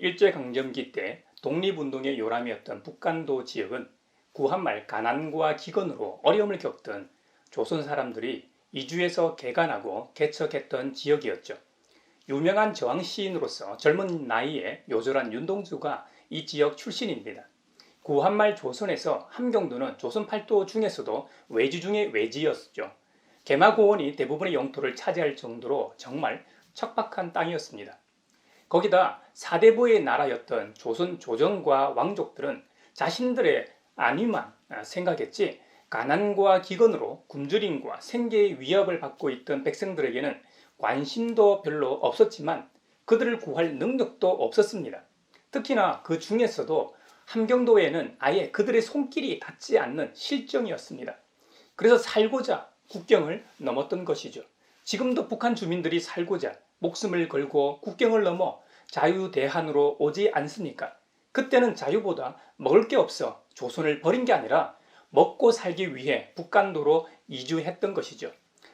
일제강점기 때 독립운동의 요람이었던 북간도 지역은 구한말 가난과 기근으로 어려움을 겪던 조선 사람들이 이주해서 개간하고 개척했던 지역이었죠. 유명한 저항 시인으로서 젊은 나이에 요절한 윤동주가 이 지역 출신입니다. 구한말 조선에서 함경도는 조선 팔도 중에서도 외지 중의 외지였죠. 개마고원이 대부분의 영토를 차지할 정도로 정말 척박한 땅이었습니다. 거기다 사대부의 나라였던 조선 조정과 왕족들은 자신들의 안위만 생각했지 가난과 기근으로 굶주림과 생계의 위협을 받고 있던 백성들에게는 관심도 별로 없었지만 그들을 구할 능력도 없었습니다. 특히나 그 중에서도 함경도에는 아예 그들의 손길이 닿지 않는 실정이었습니다. 그래서 살고자 국경을 넘었던 것이죠. 지금도 북한 주민들이 살고자 목숨을 걸고 국경을 넘어 자유대한으로 오지 않습니까? 그때는 자유보다 먹을 게 없어 조선을 버린 게 아니라 먹고 살기 위해 북간도로 이주했던 것이죠.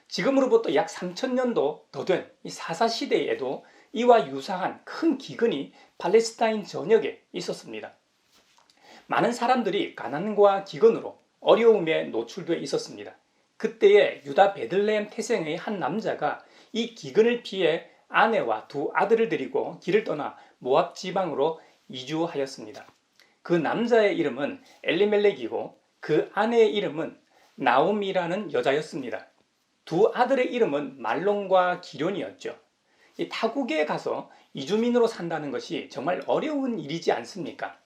지금으로부터 약 3천년도 더된 사사 시대에도 이와 유사한 큰 기근이 팔레스타인 전역에 있었습니다. 많은 사람들이 가난과 기근으로 어려움에 노출돼 있었습니다. 그때의 유다 베들레헴 태생의 한 남자가 이 기근을 피해 아내와 두 아들을 데리고 길을 떠나 모압 지방으로 이주하였습니다. 그 남자의 이름은 엘리멜렉이고 그 아내의 이름은 나옴이라는 여자였습니다. 두 아들의 이름은 말론과 기련이었죠. 이 타국에 가서 이주민으로 산다는 것이 정말 어려운 일이지 않습니까?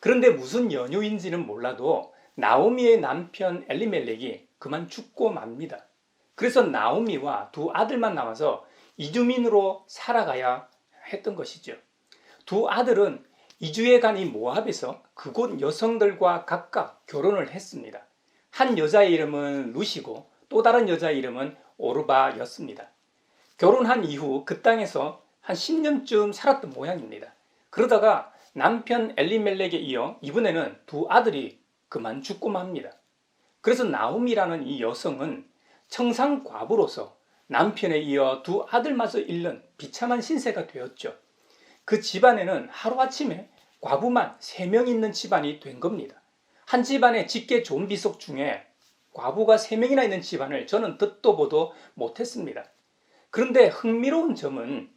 그런데 무슨 연유인지는 몰라도 나오미의 남편 엘리멜렉이 그만 죽고 맙니다. 그래서 나오미와 두 아들만 남아서 이주민으로 살아가야 했던 것이죠. 두 아들은 이주에 간이 모압에서 그곳 여성들과 각각 결혼을 했습니다. 한 여자의 이름은 루시고 또 다른 여자의 이름은 오르바였습니다. 결혼한 이후 그 땅에서 한 10년쯤 살았던 모양입니다. 그러다가 남편 엘리멜렉에 이어 이번에는 두 아들이 그만 죽고 맙니다. 그래서 나움이라는 이 여성은 청상 과부로서 남편에 이어 두 아들마저 잃는 비참한 신세가 되었죠. 그 집안에는 하루아침에 과부만 세명 있는 집안이 된 겁니다. 한 집안의 직계 좀비속 중에 과부가 세 명이나 있는 집안을 저는 듣도 보도 못했습니다. 그런데 흥미로운 점은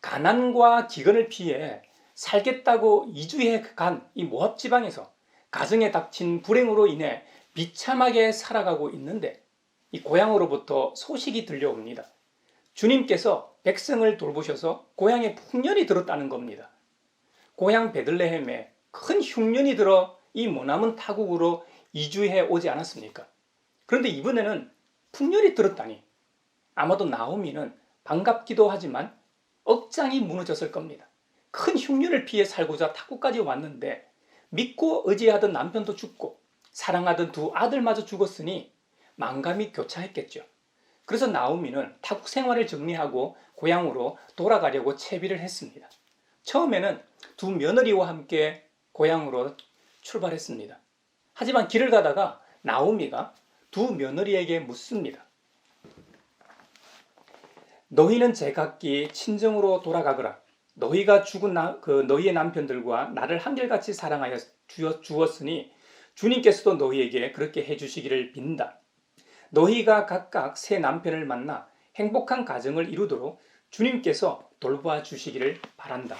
가난과 기근을 피해 살겠다고 이주해 간 이 모압 지방에서 가정에 닥친 불행으로 인해 비참하게 살아가고 있는데 이 고향으로부터 소식이 들려옵니다. 주님께서 백성을 돌보셔서 고향에 풍년이 들었다는 겁니다. 고향 베들레헴에 큰 흉년이 들어 이 머나먼 타국으로 이주해 오지 않았습니까? 그런데 이번에는 풍년이 들었다니 아마도 나오미는 반갑기도 하지만 억장이 무너졌을 겁니다. 큰 흉년을 피해 살고자 타국까지 왔는데 믿고 의지하던 남편도 죽고 사랑하던 두 아들마저 죽었으니 망감이 교차했겠죠. 그래서 나오미는 타국 생활을 정리하고 고향으로 돌아가려고 채비를 했습니다. 처음에는 두 며느리와 함께 고향으로 출발했습니다. 하지만 길을 가다가 나오미가 두 며느리에게 묻습니다. 너희는 제각기 친정으로 돌아가거라. 너희가 죽은 나, 그 너희의 남편들과 나를 한결같이 사랑하여 주었으니 주님께서도 너희에게 그렇게 해주시기를 빈다. 너희가 각각 새 남편을 만나 행복한 가정을 이루도록 주님께서 돌봐 주시기를 바란다.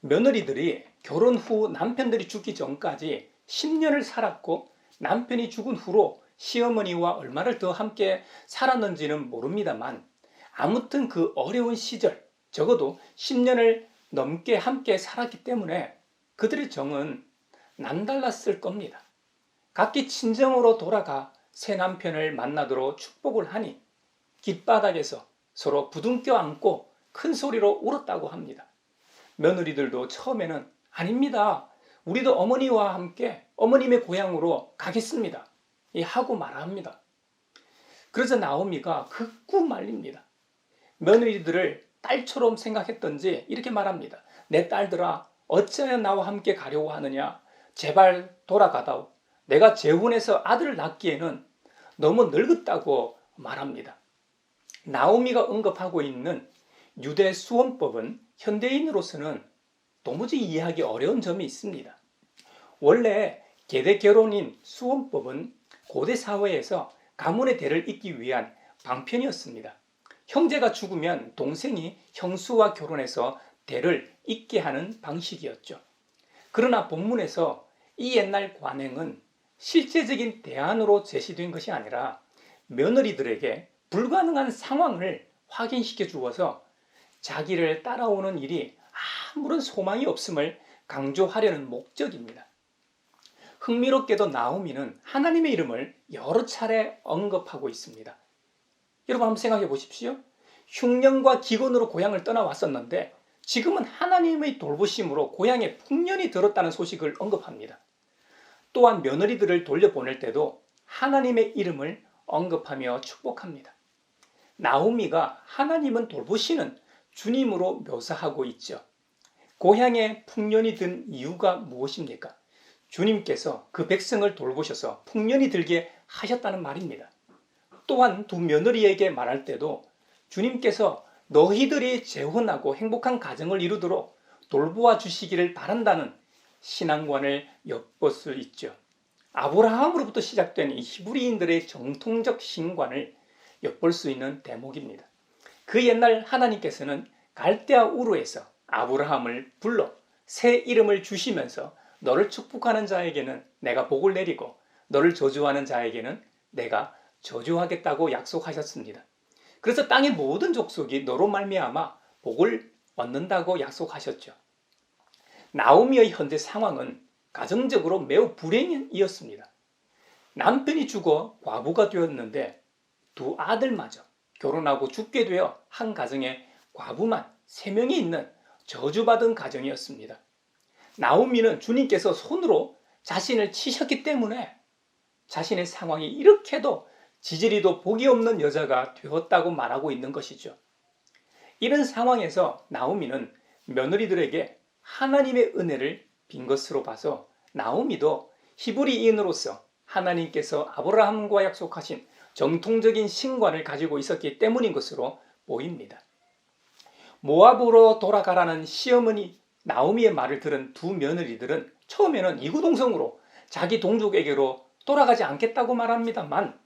며느리들이 결혼 후 남편들이 죽기 전까지 10년을 살았고 남편이 죽은 후로 시어머니와 얼마를 더 함께 살았는지는 모릅니다만 아무튼 그 어려운 시절 적어도 10년을 넘게 함께 살았기 때문에 그들의 정은 남달랐을 겁니다. 각기 친정으로 돌아가 새 남편을 만나도록 축복을 하니 길바닥에서 서로 부둥켜 안고 큰 소리로 울었다고 합니다. 며느리들도 처음에는 아닙니다. 우리도 어머니와 함께 어머님의 고향으로 가겠습니다. 하고 말합니다. 그래서 나오미가 극구 말립니다. 며느리들을 딸처럼 생각했던지 이렇게 말합니다. 내 딸들아 어찌하여 나와 함께 가려고 하느냐 제발 돌아가다오. 내가 재혼해서 아들을 낳기에는 너무 늙었다고 말합니다. 나오미가 언급하고 있는 유대 수원법은 현대인으로서는 도무지 이해하기 어려운 점이 있습니다. 원래 계대 결혼인 수원법은 고대 사회에서 가문의 대를 잇기 위한 방편이었습니다. 형제가 죽으면 동생이 형수와 결혼해서 대를 잇게 하는 방식이었죠. 그러나 본문에서 이 옛날 관행은 실제적인 대안으로 제시된 것이 아니라 며느리들에게 불가능한 상황을 확인시켜 주어서 자기를 따라오는 일이 아무런 소망이 없음을 강조하려는 목적입니다. 흥미롭게도 나오미는 하나님의 이름을 여러 차례 언급하고 있습니다. 여러분 한번 생각해 보십시오. 흉년과 기근으로 고향을 떠나왔었는데 지금은 하나님의 돌보심으로 고향에 풍년이 들었다는 소식을 언급합니다. 또한 며느리들을 돌려보낼 때도 하나님의 이름을 언급하며 축복합니다. 나오미가 하나님은 돌보시는 주님으로 묘사하고 있죠. 고향에 풍년이 든 이유가 무엇입니까? 주님께서 그 백성을 돌보셔서 풍년이 들게 하셨다는 말입니다. 또한 두 며느리에게 말할 때도 주님께서 너희들이 재혼하고 행복한 가정을 이루도록 돌보아 주시기를 바란다는 신앙관을 엿볼 수 있죠. 아브라함으로부터 시작된 이 히브리인들의 정통적 신관을 엿볼 수 있는 대목입니다. 그 옛날 하나님께서는 갈대아 우르에서 아브라함을 불러 새 이름을 주시면서 너를 축복하는 자에게는 내가 복을 내리고 너를 저주하는 자에게는 내가 저주하겠다고 약속하셨습니다. 그래서 땅의 모든 족속이 너로 말미암아 복을 얻는다고 약속하셨죠. 나오미의 현재 상황은 가정적으로 매우 불행이었습니다. 남편이 죽어 과부가 되었는데 두 아들마저 결혼하고 죽게 되어 한 가정에 과부만 세 명이 있는 저주받은 가정이었습니다. 나오미는 주님께서 손으로 자신을 치셨기 때문에 자신의 상황이 이렇게도 지지리도 복이 없는 여자가 되었다고 말하고 있는 것이죠. 이런 상황에서 나오미는 며느리들에게 하나님의 은혜를 빈 것으로 봐서 나오미도 히브리인으로서 하나님께서 아브라함과 약속하신 정통적인 신관을 가지고 있었기 때문인 것으로 보입니다. 모압으로 돌아가라는 시어머니 나오미의 말을 들은 두 며느리들은 처음에는 이구동성으로 자기 동족에게로 돌아가지 않겠다고 말합니다만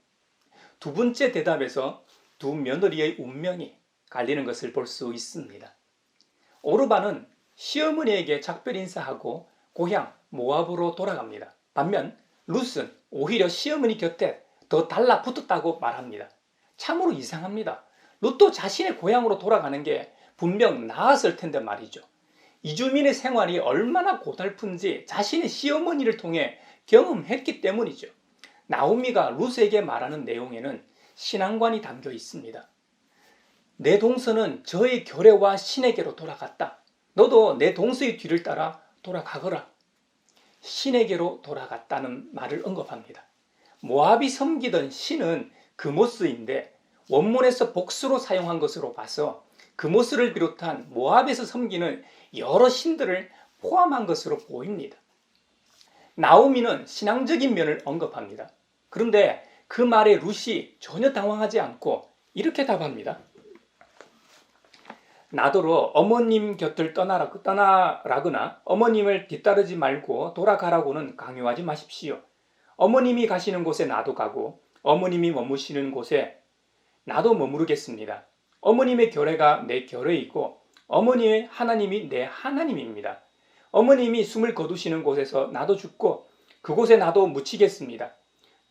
두 번째 대답에서 두 며느리의 운명이 갈리는 것을 볼 수 있습니다. 오르바는 시어머니에게 작별 인사하고 고향 모압으로 돌아갑니다. 반면 룻은 오히려 시어머니 곁에 더 달라붙었다고 말합니다. 참으로 이상합니다. 룻도 자신의 고향으로 돌아가는 게 분명 나았을 텐데 말이죠. 이주민의 생활이 얼마나 고달픈지 자신의 시어머니를 통해 경험했기 때문이죠. 나오미가 룻에게 말하는 내용에는 신앙관이 담겨 있습니다. 내 동서는 저의 결례와 신에게로 돌아갔다. 너도 내 동서의 뒤를 따라 돌아가거라. 신에게로 돌아갔다는 말을 언급합니다. 모압이 섬기던 신은 금오스인데 원문에서 복수로 사용한 것으로 봐서 금오스를 비롯한 모압에서 섬기는 여러 신들을 포함한 것으로 보입니다. 나오미는 신앙적인 면을 언급합니다. 그런데 그 말에 룻이 전혀 당황하지 않고 이렇게 답합니다. 나더러 어머님 곁을 떠나라, 떠나라거나 어머님을 뒤따르지 말고 돌아가라고는 강요하지 마십시오. 어머님이 가시는 곳에 나도 가고 어머님이 머무시는 곳에 나도 머무르겠습니다. 어머님의 결례가 내 결례이고 어머니의 하나님이 내 하나님입니다. 어머님이 숨을 거두시는 곳에서 나도 죽고 그곳에 나도 묻히겠습니다.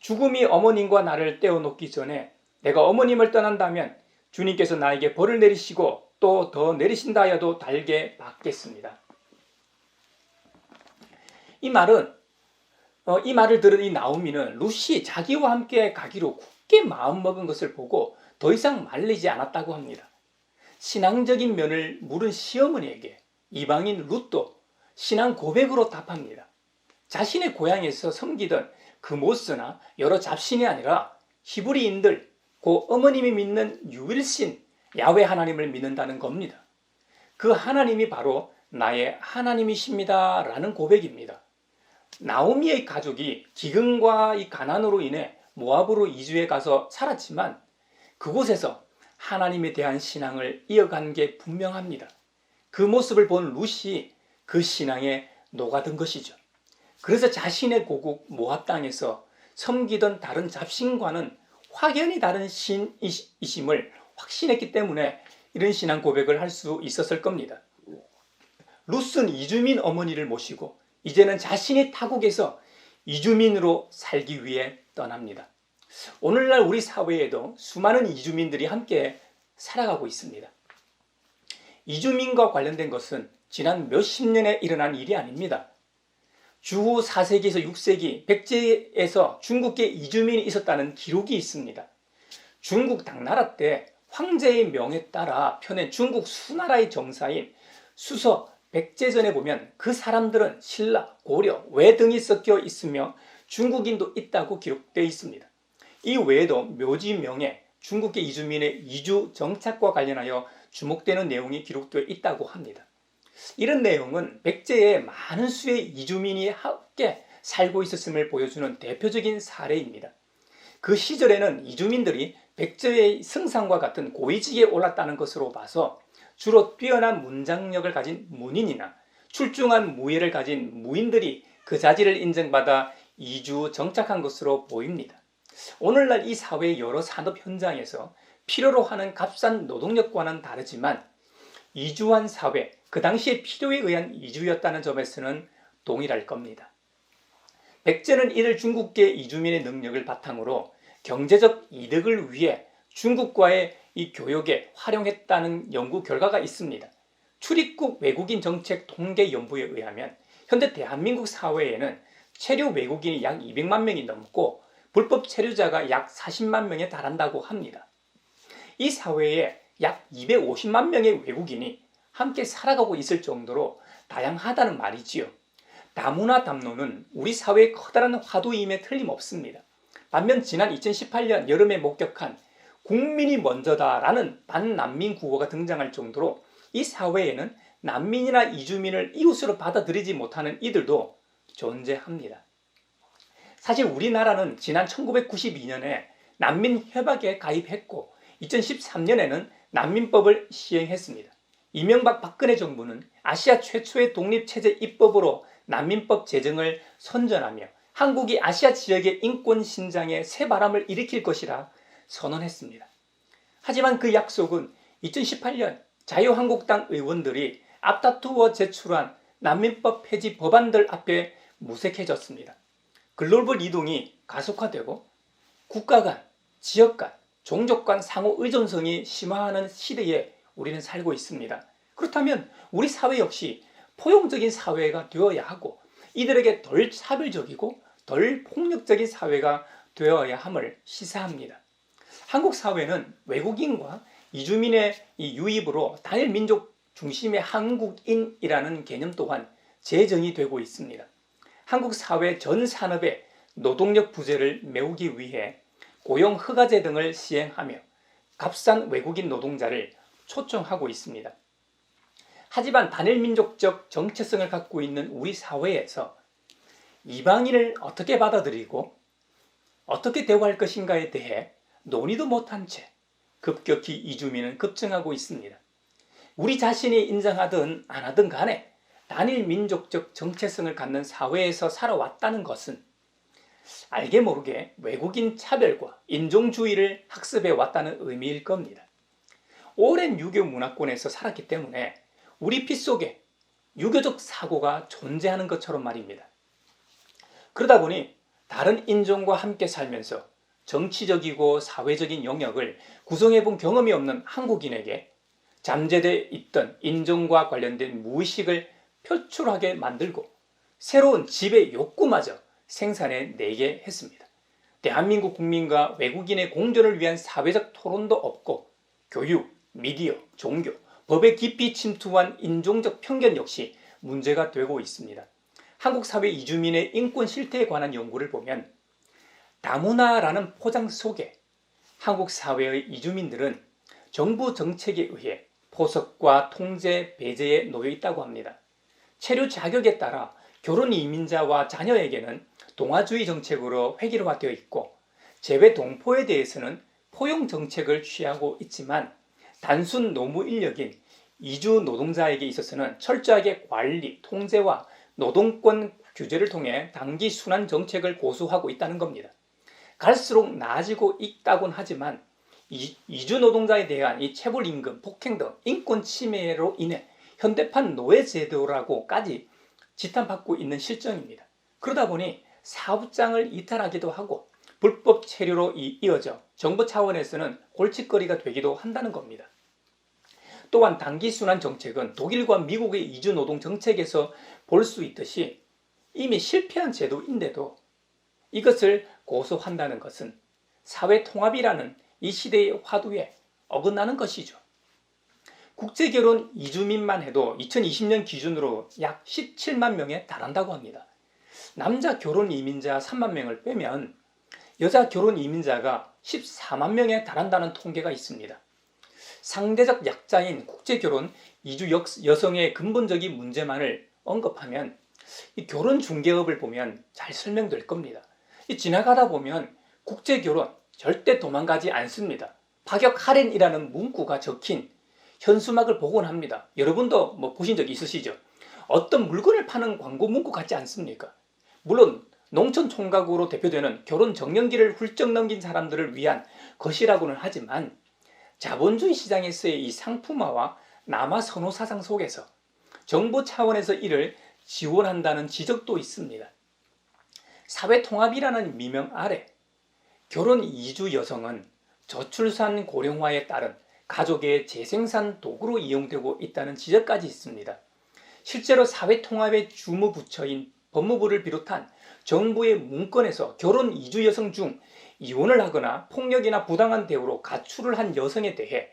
죽음이 어머님과 나를 떼어놓기 전에 내가 어머님을 떠난다면 주님께서 나에게 벌을 내리시고 또 더 내리신다 하여도 달게 받겠습니다. 이 말은 어, 이 말을 들은 이 나오미는 루시 자기와 함께 가기로 굳게 마음먹은 것을 보고 더 이상 말리지 않았다고 합니다. 신앙적인 면을 물은 시어머니에게 이방인 룻도 신앙 고백으로 답합니다. 자신의 고향에서 섬기던 그모스나 여러 잡신이 아니라 히브리인들, 고 어머님이 믿는 유일신 야외 하나님을 믿는다는 겁니다. 그 하나님이 바로 나의 하나님이십니다. 라는 고백입니다. 나오미의 가족이 기근과 이 가난으로 인해 모압으로 이주해 가서 살았지만 그곳에서 하나님에 대한 신앙을 이어간 게 분명합니다. 그 모습을 본 룻이 그 신앙에 녹아든 것이죠. 그래서 자신의 고국 모압 땅에서 섬기던 다른 잡신과는 확연히 다른 신이심을 확신했기 때문에 이런 신앙 고백을 할 수 있었을 겁니다. 룻은 이주민 어머니를 모시고 이제는 자신의 타국에서 이주민으로 살기 위해 떠납니다. 오늘날 우리 사회에도 수많은 이주민들이 함께 살아가고 있습니다. 이주민과 관련된 것은 지난 몇십 년에 일어난 일이 아닙니다. 주후 4세기에서 6세기 백제에서 중국계 이주민이 있었다는 기록이 있습니다. 중국 당나라 때 황제의 명에 따라 펴낸 중국 수나라의 정사인 수서 백제전에 보면 그 사람들은 신라, 고려, 외 등이 섞여 있으며 중국인도 있다고 기록되어 있습니다. 이 외에도 묘지명에 중국계 이주민의 이주 정착과 관련하여 주목되는 내용이 기록되어 있다고 합니다. 이런 내용은 백제에 많은 수의 이주민이 함께 살고 있었음을 보여주는 대표적인 사례입니다. 그 시절에는 이주민들이 백제의 승상과 같은 고위직에 올랐다는 것으로 봐서 주로 뛰어난 문장력을 가진 문인이나 출중한 무예를 가진 무인들이 그 자질을 인정받아 이주 정착한 것으로 보입니다. 오늘날 이 사회의 여러 산업 현장에서 필요로 하는 값싼 노동력과는 다르지만 이주한 사회, 그 당시의 필요에 의한 이주였다는 점에서는 동일할 겁니다. 백제는 이들 중국계 이주민의 능력을 바탕으로 경제적 이득을 위해 중국과의 이 교역에 활용했다는 연구 결과가 있습니다. 출입국 외국인 정책 통계 연부에 의하면 현재 대한민국 사회에는 체류 외국인이 약 200만 명이 넘고 불법 체류자가 약 40만 명에 달한다고 합니다. 이 사회에 약 250만 명의 외국인이 함께 살아가고 있을 정도로 다양하다는 말이지요. 다문화 담론은 우리 사회의 커다란 화두임에 틀림없습니다. 반면 지난 2018년 여름에 목격한 국민이 먼저다라는 반난민 구호가 등장할 정도로 이 사회에는 난민이나 이주민을 이웃으로 받아들이지 못하는 이들도 존재합니다. 사실 우리나라는 지난 1992년에 난민 협약에 가입했고 2013년에는 난민법을 시행했습니다. 이명박 박근혜 정부는 아시아 최초의 독립체제 입법으로 난민법 제정을 선전하며 한국이 아시아 지역의 인권 신장에 새 바람을 일으킬 것이라 선언했습니다. 하지만 그 약속은 2018년 자유한국당 의원들이 앞다투어 제출한 난민법 폐지 법안들 앞에 무색해졌습니다. 글로벌 이동이 가속화되고 국가 간, 지역 간, 종족 간 상호 의존성이 심화하는 시대에 우리는 살고 있습니다. 그렇다면 우리 사회 역시 포용적인 사회가 되어야 하고 이들에게 덜 차별적이고 덜 폭력적인 사회가 되어야 함을 시사합니다. 한국 사회는 외국인과 이주민의 이 유입으로 단일 민족 중심의 한국인이라는 개념 또한 재정이 되고 있습니다. 한국 사회 전 산업의 노동력 부재를 메우기 위해 고용 허가제 등을 시행하며 값싼 외국인 노동자를 초청하고 있습니다. 하지만 단일 민족적 정체성을 갖고 있는 우리 사회에서 이방인을 어떻게 받아들이고 어떻게 대우할 것인가에 대해 논의도 못한 채 급격히 이주민은 급증하고 있습니다. 우리 자신이 인정하든 안 하든 간에 단일 민족적 정체성을 갖는 사회에서 살아왔다는 것은 알게 모르게 외국인 차별과 인종주의를 학습해 왔다는 의미일 겁니다. 오랜 유교 문화권에서 살았기 때문에 우리 피 속에 유교적 사고가 존재하는 것처럼 말입니다. 그러다 보니 다른 인종과 함께 살면서 정치적이고 사회적인 영역을 구성해 본 경험이 없는 한국인에게 잠재돼 있던 인종과 관련된 무의식을 표출하게 만들고 새로운 지배 욕구마저 생산해 내게 했습니다. 대한민국 국민과 외국인의 공존을 위한 사회적 토론도 없고 교육, 미디어, 종교, 법에 깊이 침투한 인종적 편견 역시 문제가 되고 있습니다. 한국 사회 이주민의 인권 실태에 관한 연구를 보면 다문화라는 포장 속에 한국 사회의 이주민들은 정부 정책에 의해 포석과 통제, 배제에 놓여 있다고 합니다. 체류 자격에 따라 결혼 이민자와 자녀에게는 동아주의 정책으로 획일화되어 있고 재외 동포에 대해서는 포용 정책을 취하고 있지만 단순 노무 인력인 이주 노동자에게 있어서는 철저하게 관리, 통제와 노동권 규제를 통해 단기 순환 정책을 고수하고 있다는 겁니다. 갈수록 나아지고 있다곤 하지만 이, 이주 노동자에 대한 이 체불 임금, 폭행 등 인권 침해로 인해 현대판 노예 제도라고까지 지탄받고 있는 실정입니다. 그러다 보니 사업장을 이탈하기도 하고 불법 체류로 이- 이어져 정부 차원에서는 골칫거리가 되기도 한다는 겁니다. 또한 단기순환 정책은 독일과 미국의 이주 노동 정책에서 볼 수 있듯이 이미 실패한 제도인데도 이것을 고소한다는 것은 사회 통합이라는 이 시대의 화두에 어긋나는 것이죠. 국제결혼 이주민만 해도 2020년 기준으로 약 17만 명에 달한다고 합니다. 남자 결혼 이민자 3만 명을 빼면 여자 결혼 이민자가 14만 명에 달한다는 통계가 있습니다. 상대적 약자인 국제결혼 이주 여, 여성의 근본적인 문제만을 언급하면 이 결혼 중개업을 보면 잘 설명될 겁니다. 이 지나가다 보면 국제결혼 절대 도망가지 않습니다. 파격 할인이라는 문구가 적힌 현수막을 보곤 합니다. 여러분도 뭐 보신 적 있으시죠? 어떤 물건을 파는 광고 문구 같지 않습니까? 물론 농촌 총각으로 대표되는 결혼 정년기를 훌쩍 넘긴 사람들을 위한 것이라고는 하지만 자본주의 시장에서의 이 상품화와 남아 선호 사상 속에서 정부 차원에서 이를 지원한다는 지적도 있습니다. 사회 통합이라는 미명 아래 결혼 이주 여성은 저출산 고령화에 따른 가족의 재생산 도구로 이용되고 있다는 지적까지 있습니다. 실제로 사회 통합의 주무 부처인 법무부를 비롯한 정부의 문건에서 결혼 이주 여성 중 이혼을 하거나 폭력이나 부당한 대우로 가출을 한 여성에 대해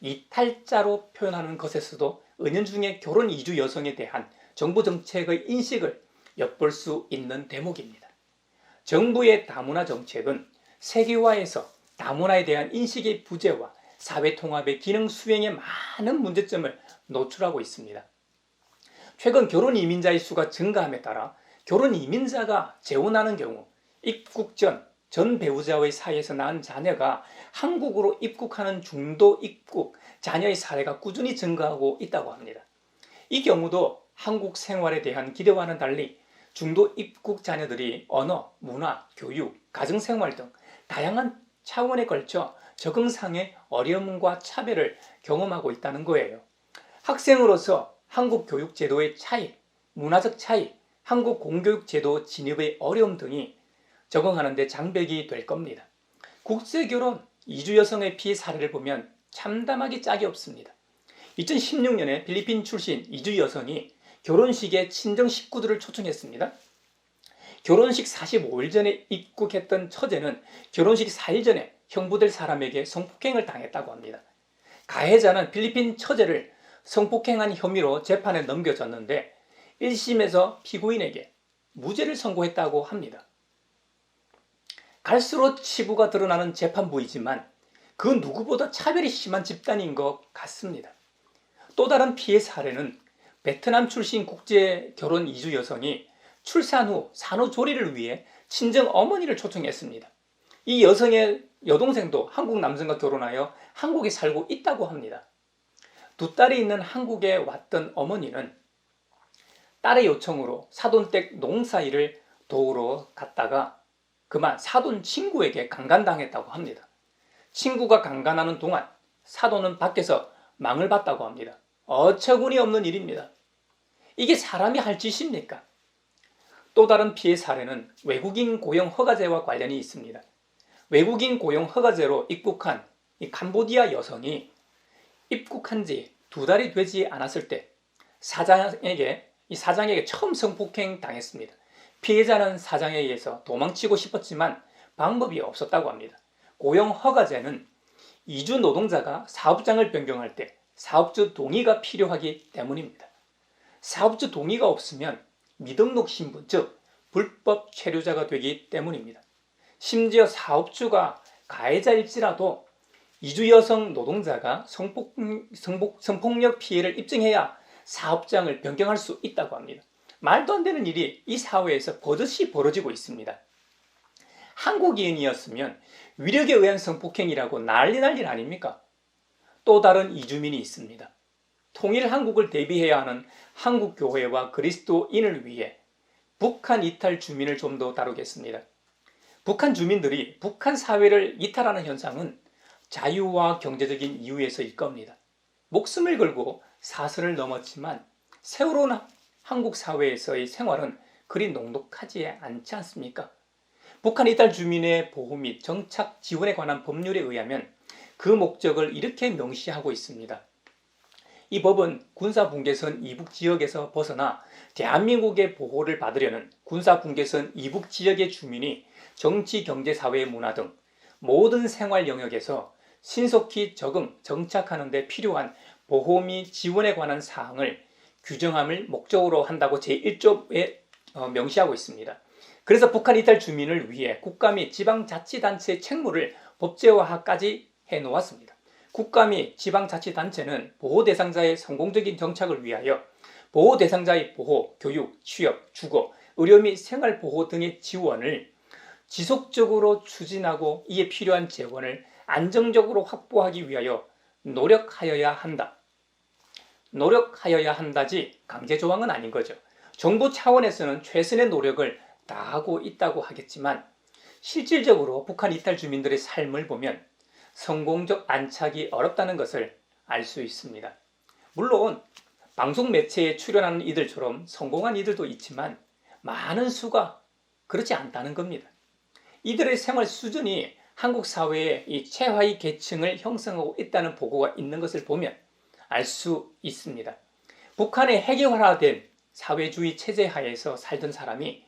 이탈자로 표현하는 것에서도 은연중에 결혼 이주 여성에 대한 정부 정책의 인식을 엿볼 수 있는 대목입니다. 정부의 다문화 정책은 세계화에서 다문화에 대한 인식의 부재와 사회 통합의 기능 수행에 많은 문제점을 노출하고 있습니다. 최근 결혼 이민자의 수가 증가함에 따라 결혼 이민자가 재혼하는 경우 입국 전, 전 배우자의 사이에서 낳은 자녀가 한국으로 입국하는 중도 입국 자녀의 사례가 꾸준히 증가하고 있다고 합니다. 이 경우도 한국 생활에 대한 기대와는 달리 중도 입국 자녀들이 언어, 문화, 교육, 가정생활 등 다양한 차원에 걸쳐 적응상의 어려움과 차별을 경험하고 있다는 거예요. 학생으로서 한국 교육 제도의 차이, 문화적 차이, 한국 공교육 제도 진입의 어려움 등이 적응하는 데 장벽이 될 겁니다. 국제 결혼 이주 여성의 피해 사례를 보면 참담하기 짝이 없습니다. 2016년에 필리핀 출신 이주 여성이 결혼식에 친정 식구들을 초청했습니다. 결혼식 45일 전에 입국했던 처제는 결혼식 4일 전에 형부될 사람에게 성폭행을 당했다고 합니다. 가해자는 필리핀 처제를 성폭행한 혐의로 재판에 넘겨졌는데 1심에서 피고인에게 무죄를 선고했다고 합니다. 갈수록 치부가 드러나는 재판부이지만 그 누구보다 차별이 심한 집단인 것 같습니다. 또 다른 피해 사례는 베트남 출신 국제 결혼 이주 여성이 출산 후 산후조리를 위해 친정 어머니를 초청했습니다. 이 여성의 여동생도 한국 남성과 결혼하여 한국에 살고 있다고 합니다. 두 딸이 있는 한국에 왔던 어머니는 딸의 요청으로 사돈댁 농사일을 도우러 갔다가 그만 사돈 친구에게 강간당했다고 합니다. 친구가 강간하는 동안 사돈은 밖에서 망을 봤다고 합니다. 어처구니 없는 일입니다. 이게 사람이 할 짓입니까? 또 다른 피해 사례는 외국인 고용 허가제와 관련이 있습니다. 외국인 고용 허가제로 입국한 이 캄보디아 여성이 입국한 지 두 달이 되지 않았을 때 사장에게 이 사장에게 처음 성폭행 당했습니다. 피해자는 사장에 의해서 도망치고 싶었지만 방법이 없었다고 합니다. 고용 허가제는 이주 노동자가 사업장을 변경할 때 사업주 동의가 필요하기 때문입니다. 사업주 동의가 없으면 미등록 신분, 즉 불법 체류자가 되기 때문입니다. 심지어 사업주가 가해자일지라도 이주 여성 노동자가 성폭, 성폭, 성폭력 피해를 입증해야 사업장을 변경할 수 있다고 합니다. 말도 안 되는 일이 이 사회에서 버젓이 벌어지고 있습니다. 한국인이었으면 위력에 의한 성폭행이라고 난리 난리 아닙니까? 또 다른 이주민이 있습니다. 통일 한국을 대비해야 하는 한국 교회와 그리스도인을 위해 북한 이탈 주민을 좀 더 다루겠습니다. 북한 주민들이 북한 사회를 이탈하는 현상은 자유와 경제적인 이유에서일 겁니다. 목숨을 걸고 사슬을 넘었지만 세월호 한국 사회에서의 생활은 그리 녹록하지 않지 않습니까? 북한 이탈 주민의 보호 및 정착 지원에 관한 법률에 의하면 그 목적을 이렇게 명시하고 있습니다. 이 법은 군사분계선 이북 지역에서 벗어나 대한민국의 보호를 받으려는 군사분계선 이북 지역의 주민이 정치, 경제, 사회, 문화 등 모든 생활 영역에서 신속히 적응, 정착하는 데 필요한 보호 및 지원에 관한 사항을 규정함을 목적으로 한다고 제1조에 어, 명시하고 있습니다. 그래서 북한 이탈 주민을 위해 국가 및 지방자치단체의 책무를 법제화까지 해놓았습니다. 국가 및 지방자치단체는 보호 대상자의 성공적인 정착을 위하여 보호 대상자의 보호, 교육, 취업, 주거, 의료 및 생활보호 등의 지원을 지속적으로 추진하고 이에 필요한 재원을 안정적으로 확보하기 위하여 노력하여야 한다. 노력하여야 한다지 강제 조항은 아닌 거죠. 정부 차원에서는 최선의 노력을 다하고 있다고 하겠지만 실질적으로 북한 이탈 주민들의 삶을 보면 성공적 안착이 어렵다는 것을 알 수 있습니다. 물론 방송 매체에 출연하는 이들처럼 성공한 이들도 있지만 많은 수가 그렇지 않다는 겁니다. 이들의 생활 수준이 한국 사회의 이 최하위 계층을 형성하고 있다는 보고가 있는 것을 보면 알 수 있습니다. 북한의 해결화된 사회주의 체제 하에서 살던 사람이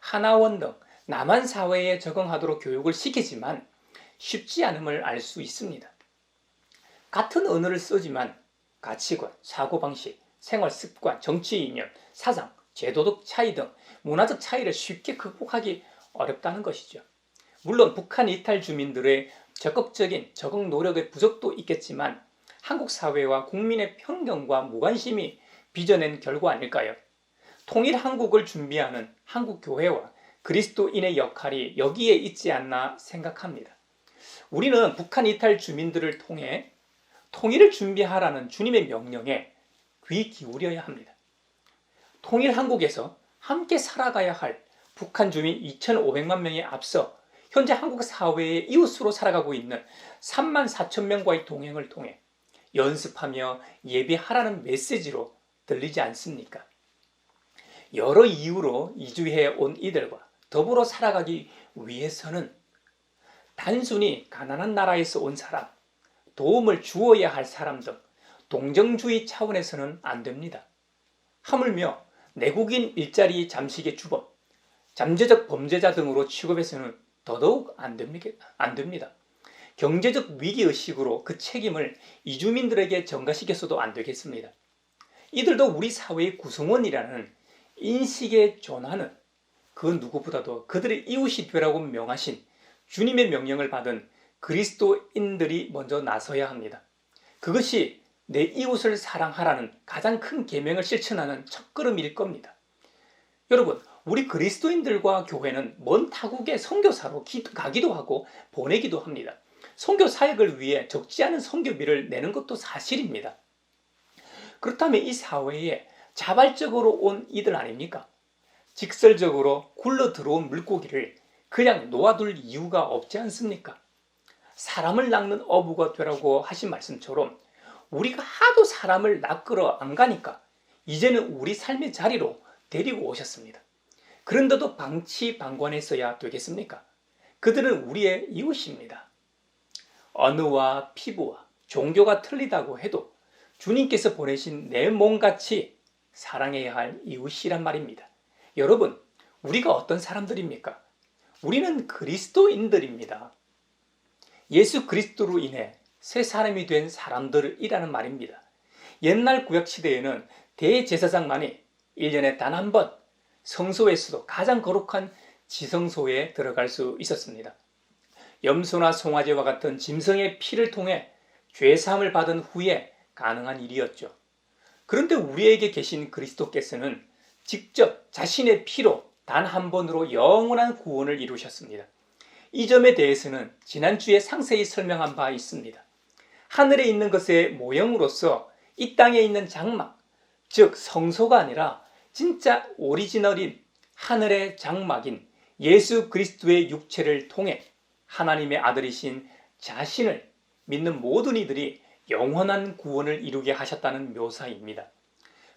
하나원 등 남한 사회에 적응하도록 교육을 시키지만 쉽지 않음을 알 수 있습니다. 같은 언어를 쓰지만 가치관, 사고방식, 생활 습관, 정치 이념, 사상, 제도적 차이 등 문화적 차이를 쉽게 극복하기 어렵다는 것이죠. 물론 북한 이탈 주민들의 적극적인 적응 노력의 부족도 있겠지만 한국 사회와 국민의 편견과 무관심이 빚어낸 결과 아닐까요? 통일 한국을 준비하는 한국 교회와 그리스도인의 역할이 여기에 있지 않나 생각합니다. 우리는 북한 이탈 주민들을 통해 통일을 준비하라는 주님의 명령에 귀 기울여야 합니다. 통일 한국에서 함께 살아가야 할 북한 주민 2,500만 명에 앞서 현재 한국 사회의 이웃으로 살아가고 있는 3만 4천 명과의 동행을 통해 연습하며 예비하라는 메시지로 들리지 않습니까? 여러 이유로 이주해 온 이들과 더불어 살아가기 위해서는 단순히 가난한 나라에서 온 사람, 도움을 주어야 할 사람 등 동정주의 차원에서는 안 됩니다. 하물며 내국인 일자리 잠식의 주범, 잠재적 범죄자 등으로 취급해서는 더더욱. 안 됩니다. 경제적 위기의식으로 그 책임을 이주민들에게 전가시켜서도 안 되겠습니다. 이들도 우리 사회의 구성원이라는 인식에 전하는 그 누구보다도 그들의 이웃이 되라고 명하신 주님의 명령을 받은 그리스도인들이 먼저 나서야 합니다. 그것이 내 이웃을 사랑하라는 가장 큰 계명을 실천하는 첫걸음일 겁니다. 여러분, 우리 그리스도인들과 교회는 먼 타국의 선교사로 가기도 하고 보내기도 합니다. 선교 사역을 위해 적지 않은 선교비를 내는 것도 사실입니다. 그렇다면 이 사회에 자발적으로 온 이들 아닙니까? 직설적으로 굴러 들어온 물고기를 그냥 놓아둘 이유가 없지 않습니까? 사람을 낚는 어부가 되라고 하신 말씀처럼 우리가 하도 사람을 낚으러 안 가니까 이제는 우리 삶의 자리로 데리고 오셨습니다. 그런데도 방치방관했어야 되겠습니까? 그들은 우리의 이웃입니다. 언어와 피부와 종교가 틀리다고 해도 주님께서 보내신 내 몸같이 사랑해야 할 이웃이란 말입니다. 여러분, 우리가 어떤 사람들입니까? 우리는 그리스도인들입니다. 예수 그리스도로 인해 새 사람이 된 사람들이라는 말입니다. 옛날 구약 시대에는 대제사장만이 1년에 단 한 번 성소에서도 가장 거룩한 지성소에 들어갈 수 있었습니다. 염소나 송아지와 같은 짐승의 피를 통해 죄사함을 받은 후에 가능한 일이었죠. 그런데 우리에게 계신 그리스도께서는 직접 자신의 피로 단 한 번으로 영원한 구원을 이루셨습니다. 이 점에 대해서는 지난주에 상세히 설명한 바 있습니다. 하늘에 있는 것의 모형으로서 이 땅에 있는 장막, 즉 성소가 아니라 진짜 오리지널인 하늘의 장막인 예수 그리스도의 육체를 통해 하나님의 아들이신 자신을 믿는 모든 이들이 영원한 구원을 이루게 하셨다는 묘사입니다.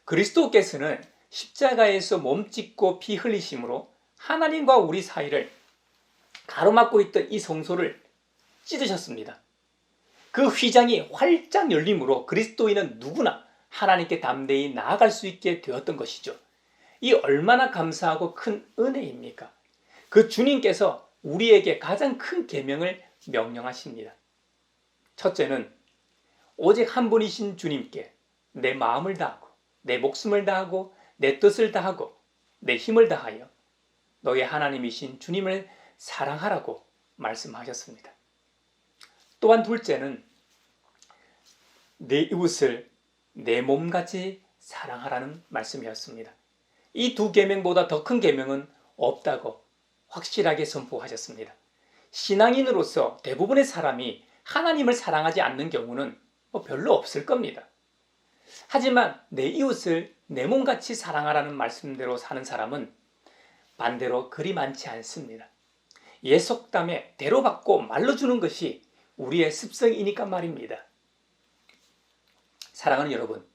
그리스도께서는 십자가에서 몸 찢고 피 흘리심으로 하나님과 우리 사이를 가로막고 있던 이 성소를 찢으셨습니다. 그 휘장이 활짝 열림으로 그리스도인은 누구나 하나님께 담대히 나아갈 수 있게 되었던 것이죠. 이 얼마나 감사하고 큰 은혜입니까? 그 주님께서 우리에게 가장 큰 계명을 명령하십니다. 첫째는 오직 한 분이신 주님께 내 마음을 다하고 내 목숨을 다하고 내 뜻을 다하고 내 힘을 다하여 너의 하나님이신 주님을 사랑하라고 말씀하셨습니다. 또한 둘째는 내 이웃을 내 몸같이 사랑하라는 말씀이었습니다. 이 두 계명보다 더 큰 계명은 없다고 확실하게 선포하셨습니다. 신앙인으로서 대부분의 사람이 하나님을 사랑하지 않는 경우는 뭐 별로 없을 겁니다. 하지만 내 이웃을 내 몸같이 사랑하라는 말씀대로 사는 사람은 반대로 그리 많지 않습니다. 예속담에 대로 받고 말로 주는 것이 우리의 습성이니까 말입니다. 사랑하는 여러분,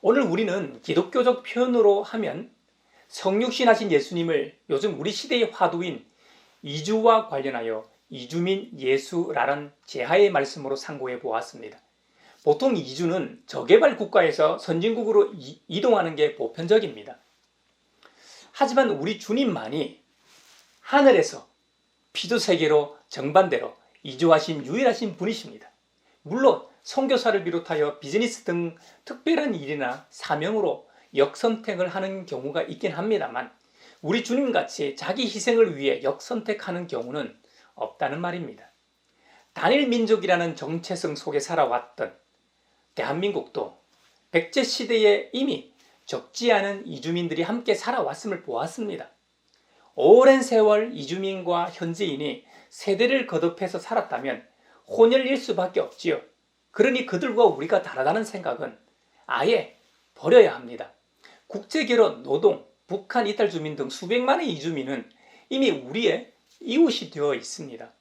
오늘 우리는 기독교적 표현으로 하면 성육신하신 예수님을 요즘 우리 시대의 화두인 이주와 관련하여 이주민 예수라는 제하의 말씀으로 상고해 보았습니다. 보통 이주는 저개발 국가에서 선진국으로 이, 동하는 게 보편적입니다. 하지만 우리 주님만이 하늘에서 피조 세계로 정반대로 이주하신 유일하신 분이십니다. 물론 선교사를 비롯하여 비즈니스 등 특별한 일이나 사명으로 역선택을 하는 경우가 있긴 합니다만 우리 주님 같이 자기 희생을 위해 역선택하는 경우는 없다는 말입니다. 단일 민족이라는 정체성 속에 살아왔던 대한민국도 백제 시대에 이미 적지 않은 이주민들이 함께 살아왔음을 보았습니다. 오랜 세월 이주민과 현지인이 세대를 거듭해서 살았다면 혼혈일 수밖에 없지요. 그러니 그들과 우리가 다르다는 생각은 아예 버려야 합니다. 국제결혼, 노동, 북한 이탈 주민 등 수백만의 이주민은 이미 우리의 이웃이 되어 있습니다.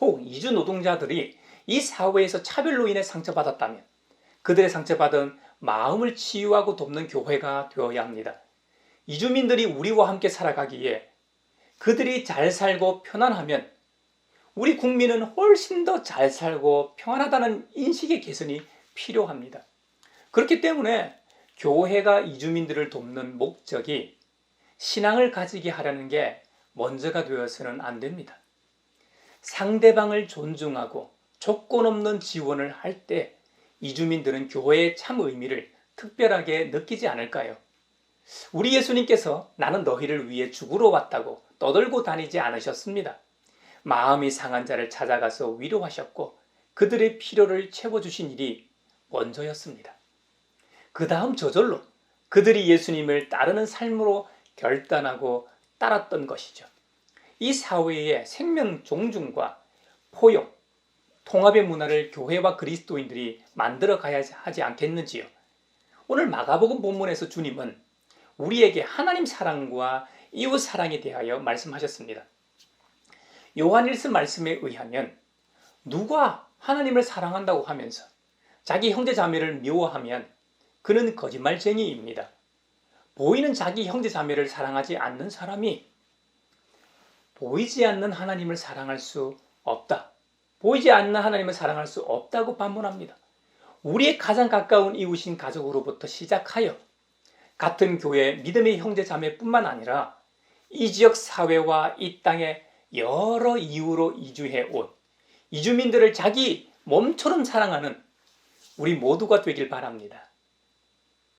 혹 이주 노동자들이 이 사회에서 차별로 인해 상처받았다면 그들의 상처받은 마음을 치유하고 돕는 교회가 되어야 합니다. 이주민들이 우리와 함께 살아가기에 그들이 잘 살고 편안하면 우리 국민은 훨씬 더 잘 살고 평안하다는 인식의 개선이 필요합니다. 그렇기 때문에 교회가 이주민들을 돕는 목적이 신앙을 가지게 하려는 게 먼저가 되어서는 안 됩니다. 상대방을 존중하고 조건 없는 지원을 할 때 이주민들은 교회의 참 의미를 특별하게 느끼지 않을까요? 우리 예수님께서 나는 너희를 위해 죽으러 왔다고 떠들고 다니지 않으셨습니다. 마음이 상한 자를 찾아가서 위로하셨고 그들의 필요를 채워주신 일이 먼저였습니다. 그 다음 저절로 그들이 예수님을 따르는 삶으로 결단하고 따랐던 것이죠. 이 사회의 생명 종중과 포용, 통합의 문화를 교회와 그리스도인들이 만들어 가야 하지 않겠는지요. 오늘 마가복음 본문에서 주님은 우리에게 하나님 사랑과 이웃 사랑에 대하여 말씀하셨습니다. 요한일서 말씀에 의하면 누가 하나님을 사랑한다고 하면서 자기 형제 자매를 미워하면 그는 거짓말쟁이입니다. 보이는 자기 형제 자매를 사랑하지 않는 사람이 보이지 않는 하나님을 사랑할 수 없다. 보이지 않는 하나님을 사랑할 수 없다고 반문합니다. 우리의 가장 가까운 이웃인 가족으로부터 시작하여 같은 교회 믿음의 형제 자매뿐만 아니라 이 지역 사회와 이 땅에 여러 이유로 이주해 온 이주민들을 자기 몸처럼 사랑하는 우리 모두가 되길 바랍니다.